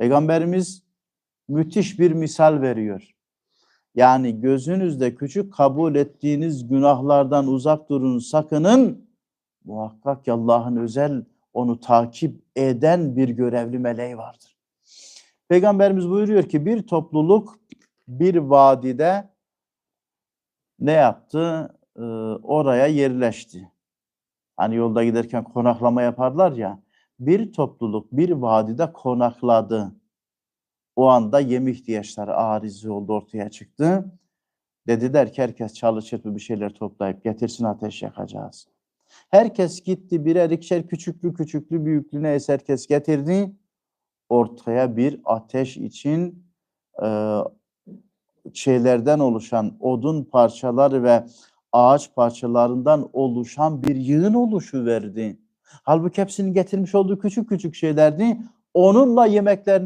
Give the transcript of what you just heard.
Peygamberimiz müthiş bir misal veriyor. Yani gözünüzde küçük kabul ettiğiniz günahlardan uzak durun, sakının. Muhakkak ki Allah'ın özel onu takip eden bir görevli meleği vardır. Peygamberimiz buyuruyor ki bir topluluk bir vadide ne yaptı? Ee, oraya yerleşti. Hani yolda giderken konaklama yaparlar ya. Bir topluluk bir vadide konakladı. O anda yem ihtiyaçları arizi oldu ortaya çıktı. Dediler ki herkes çalı çırpı bir şeyler toplayıp getirsin ateş yakacağız. Herkes gitti birer ikişer küçüklü küçüklü büyüklüğüne es herkes getirdi. Ortaya bir ateş için e, şeylerden oluşan odun parçaları ve ağaç parçalarından oluşan bir yığın oluşu verdi. Halbuki hepsinin getirmiş olduğu küçük küçük şeylerdi. Onunla yemeklerini